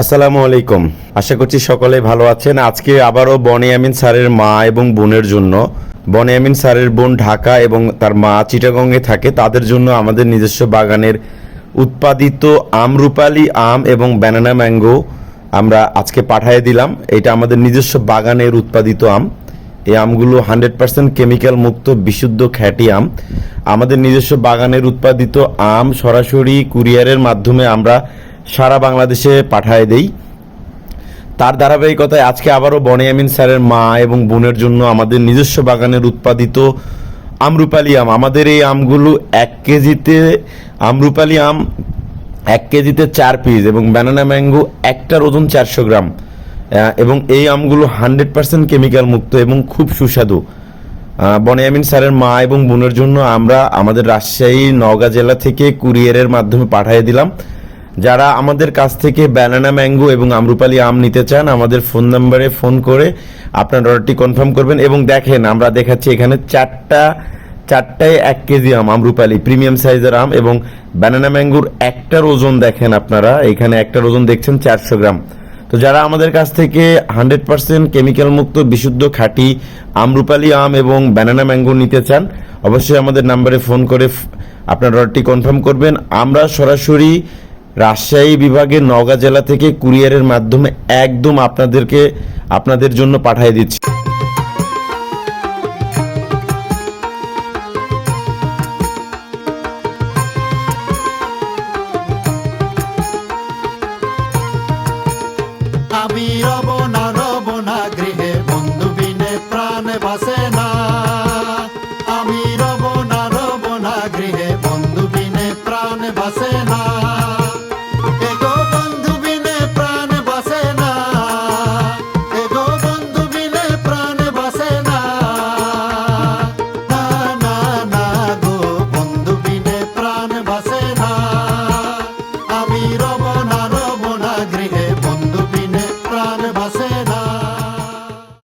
আসসালামু আলাইকুম। আশা করছি সকলে ভালো আছেন। আজকে আবারও বনিয়ামিন স্যারের মা এবং বোনের জন্য। বনিয়ামিন স্যারের বোন ঢাকা এবং তার মা চিটাগংয়ে থাকে। তাদের জন্য আমাদের নিজস্ব বাগানের উৎপাদিত আম আমরুপালি আম এবং ব্যানানা ম্যাঙ্গো আমরা আজকে পাঠিয়ে দিলাম। এটা আমাদের নিজস্ব বাগানের উৎপাদিত আম। এই আমগুলো হান্ড্রেড পার্সেন্ট কেমিক্যাল মুক্ত, বিশুদ্ধ খ্যাটি আম। আমাদের নিজস্ব বাগানের উৎপাদিত আম সরাসরি কুরিয়ারের মাধ্যমে আমরা সারা বাংলাদেশে পাঠায় দেই। তার ধারাবাহিকতায় আজকে আবারও বনিয়ামিন স্যারের মা এবং বোনের জন্য আমাদের নিজস্ব বাগানের উৎপাদিত আমরুপালি আম। আমাদের এই আমগুলো এক কেজিতে, আমরুপালি আম এক কেজিতে চার পিস এবং ব্যানানা ম্যাঙ্গো একটার ওজন চারশো গ্রাম। এবং এই আমগুলো হান্ড্রেড পার্সেন্ট কেমিক্যাল মুক্ত এবং খুব সুস্বাদু। বনিয়ামিন স্যারের মা এবং বোনের জন্য আমরা আমাদের রাজশাহী নওগাঁ জেলা থেকে কুরিয়ারের মাধ্যমে পাঠিয়ে দিলাম। যারা আমাদের কাছ থেকে ব্যানানা ম্যাঙ্গো এবং আমরুপালি আম নিতে চান, আমাদের ফোন নাম্বারে ফোন করে আপনার অর্ডারটি কনফার্ম করবেন। এবং দেখেন, আমরা দেখাচ্ছি এখানে চারটা, চারটায় এক কেজি আম, আমরুপালি প্রিমিয়াম সাইজের আম এবং ব্যানানা ম্যাঙ্গুর একটার ওজন দেখেন আপনারা। এখানে একটার ওজন দেখছেন চারশো গ্রাম। তো যারা আমাদের কাছ থেকে হান্ড্রেড পার্সেন্ট কেমিক্যাল মুক্ত, বিশুদ্ধ, খাঁটি আমরুপালি আম এবং ব্যানানা ম্যাঙ্গো নিতে চান, অবশ্যই আমাদের নাম্বারে ফোন করে আপনার অর্ডারটি কনফার্ম করবেন। আমরা সরাসরি রাজশাহী বিভাগে নওগাঁ জেলা থেকে কুরিয়ারের মাধ্যমে একদম আপনাদেরকে আপনাদের জন্য পাঠিয়ে দিচ্ছি। আমি